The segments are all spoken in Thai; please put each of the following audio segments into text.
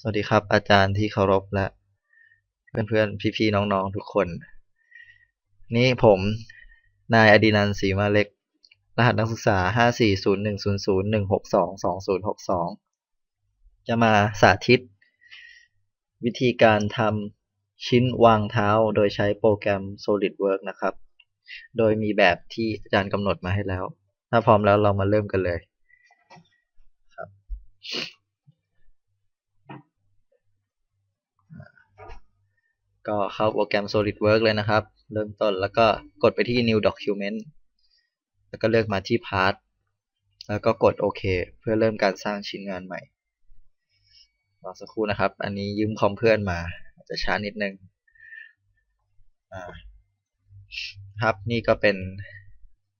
สวัสดีครับ อาจารย์ที่เคารพและเพื่อนๆพี่ๆน้องๆทุกคน นี่ผมนายอดินันท์ศรีมาเล็ก รหัสนักศึกษา 5401001622062 จะมาสาธิต วิธีการทำชิ้นวางเท้าโดยใช้โปรแกรม SolidWorks นะครับ โดยมีแบบที่อาจารย์กำหนดมาให้แล้ว ถ้าพร้อมแล้วเรามาเริ่มกันเลยครับ ก็เข้าโปรแกรม SolidWorks เลยนะครับ เริ่มต้นแล้วก็กดไปที่ New Document แล้วก็เลือกมาที่ Part แล้วก็กดโอเคเพื่อเริ่มการสร้างชิ้นงานใหม่รอสักครู่นะครับ อันนี้ยืมคอมเพื่อนมาอาจจะช้านิดนึงครับนี่ก็เป็น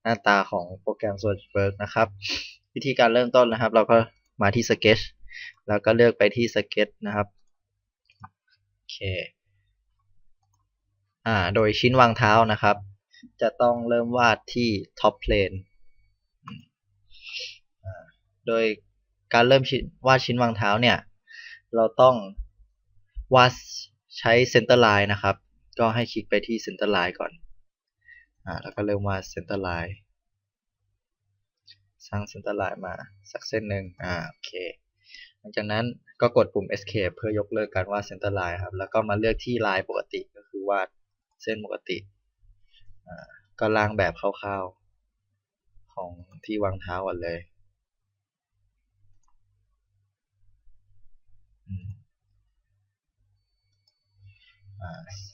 หน้าตาของโปรแกรม SolidWorks นะครับ วิธีการเริ่มต้นนะครับ เราก็มาที่ Sketch แล้วก็เลือกไปที่ Sketch นะครับโอเค อ่า โดยชิ้นวางเท้านะครับ จะต้องเริ่มวาดที่ top plane โดยการเริ่มวาดชิ้นวางเท้าเนี่ย เราต้องวาดใช้ center line นะครับ ก็ให้คลิกไปที่ center line ก่อน อ่า แล้วก็เริ่มวาด center line สร้าง center line มาสักเส้นหนึ่งอ่า โอเค หลังจากนั้นก็กดปุ่ม escape เพื่อยกเลิกการวาด center line ครับ แล้วก็มาเลือกที่ line ปกติก็คือวาด เส้นปกติก็ล่างแบบคร่าวๆ ของที่วางเท้าก่อนเลย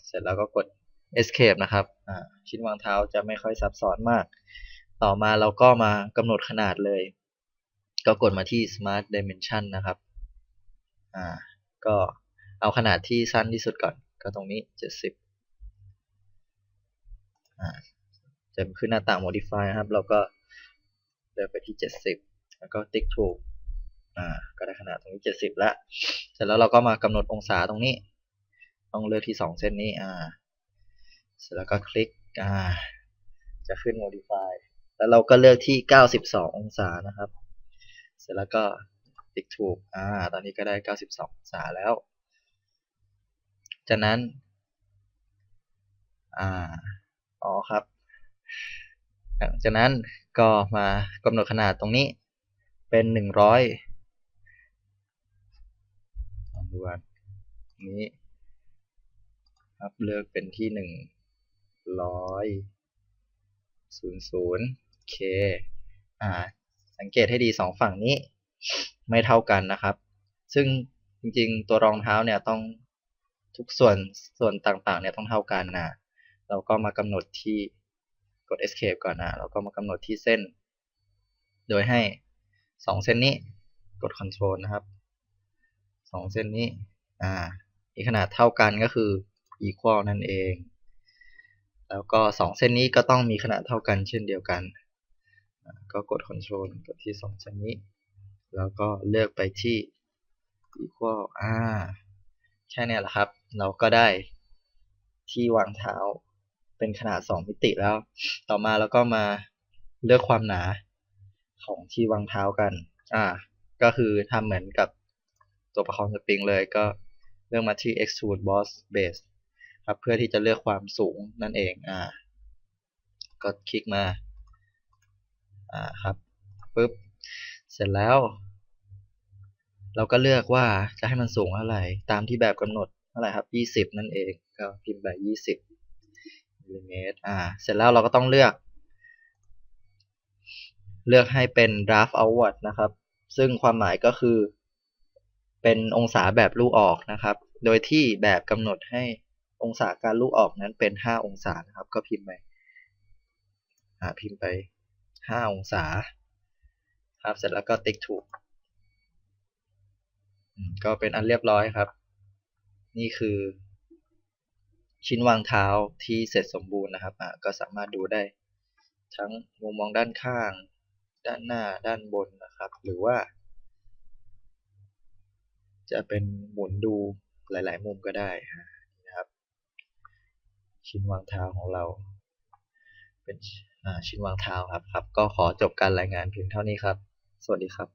เสร็จแล้วก็กด escape นะครับ ชิ้นวางเท้าจะไม่ค่อยซับซ้อนมาก ต่อมาเราก็มากำหนดขนาดเลย ก็กดมาที่ smart dimension นะครับ ก็เอาขนาดที่สั้นที่สุดก่อน ก็ตรงนี้ 70 จะขึ้นหน้าต่าง modify นะครับ เราก็เลือกไปที่ 70 แล้วก็ติ๊กถูกอ่าก็ได้ขนาดตรงนี้ 70 แล้ว เสร็จแล้วเราก็มากำหนดองศาตรงนี้ ต้องเลือกที่ 2 เส้นนี้อ่าเสร็จแล้วก็คลิกอ่าจะขึ้น modify แล้วเราก็เลือกที่ 92 องศานะครับ เสร็จแล้วก็ติ๊กถูกอ่าตอนนี้ก็ได้ 92 องศาแล้ว จากนั้นอ่า อ๋อครับ หลังจากนั้นก็มากำหนดขนาดตรงนี้เป็นหนึ่งร้อยลองดูกันนี้ครับเลือกเป็นที่หนึ่งร้อยศูนย์ศูนย์เคอ่า สังเกตให้ดีสองฝั่งนี้ ไม่เท่ากันนะครับ ซึ่งจริงๆ ตัวรองเท้าเนี่ยต้องทุกส่วนส่วนต่างๆเนี่ยต้องเท่ากันนะ เราก็มากำหนดที่กด escape ก่อนนะเราก็มากำหนดที่เส้น โดยให้ 2 เส้นนี้กด control นะครับ 2 เส้นนี้อ่ามีขนาดเท่ากันก็คือ equal นั่นเอง แล้วก็ 2 เส้นนี้ก็ต้องมีขนาดเท่ากันเช่นเดียวกัน ก็กด control กดที่ 2 เส้นนี้ แล้วก็เลือกไปที่ equal อ่าแค่นี้แหละครับ เราก็ได้ที่วางเท้า เป็นขนาด 2 มิติแล้ว ต่อมาเราก็มาเลือกความหนาของที่วางเท้ากัน อ่า ก็คือทำเหมือนกับตัวประคองสปริงเลยก็เลือกมาที่ extrude boss base ครับเพื่อที่จะเลือกความสูงนั่นเอง อ่า ก็คลิกมา อ่าครับปึ๊บ เสร็จแล้ว เราก็เลือกว่าจะให้มันสูงเท่าไหร่ ตามที่แบบกำหนดเท่าไหร่ครับ 20 นั่นเอง ก็พิมพ์แบบ 20 มิลลิเมตรอ่า เสร็จแล้วเราก็ต้องเลือก เลือกให้เป็น draft outward นะครับ ซึ่งความหมายก็คือ เป็นองศาแบบลูกออกนะครับ โดยที่แบบกำหนดให้องศาการลูกออกนั้นเป็น 5 องศานะครับ ก็พิมพ์ไปอ่าพิมพ์ไป 5 องศา ครับ เสร็จแล้วก็ติ๊กถูก ก็เป็นอันเรียบร้อยครับ นี่คือ ชิ้นวางเท้าที่เสร็จสมบูรณ์นะครับก็สามารถดูได้ทั้งมุมมองด้านข้าง ด้านหน้าด้านบนนะครับ หรือว่า จะเป็นหมุนดูหลาย ๆ มุมก็ได้นะครับ ชิ้นวางเท้าของเรา เป็นชิ้นวางเท้าครับครับ ก็ขอจบการรายงานเพียงเท่านี้ครับ สวัสดีครับ